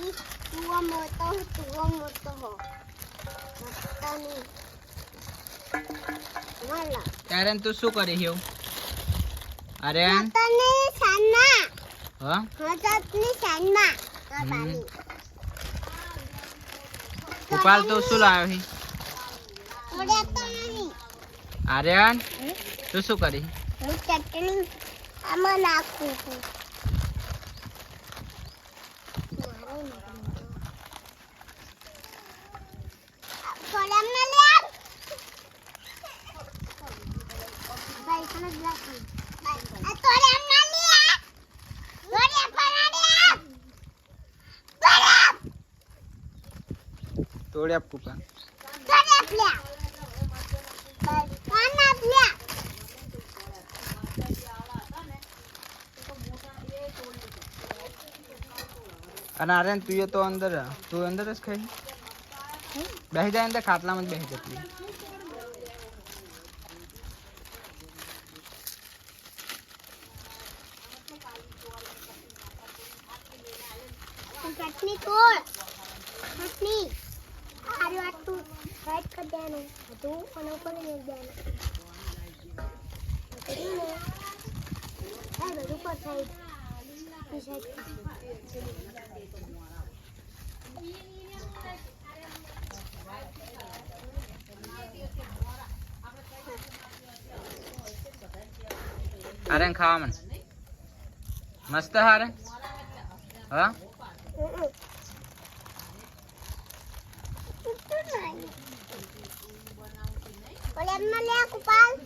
મોટી તુઓ મોટો તુઓ મોટો હો મોટાની વાલા ત્યારે તું શું કરી હેવ આર્યન મોટાની સાના હા? મોટાની સાના ગોપાલ, તું શું લાવ્યો હી? થોડે તો નહીં આર્યન તું શું કરી? હું ચટણી આમાં નાખું છું. તોડે આપ કુપા. લે અને આરે તું તો અંદર તું અંદર જ ખાઈ. બેસી જાય અંદર ખાટલામાં જ બેસી જતી. ચટણી તોડ ચટણી આરી તું સાઈડ કરી દેવાનું બધું અને ઉપર મૂકી દેવાનું બધું ને હા બધું પર સાઈડ ઈ સાઈડ. આર્યન ખાવા મન મસ્ત હારે હા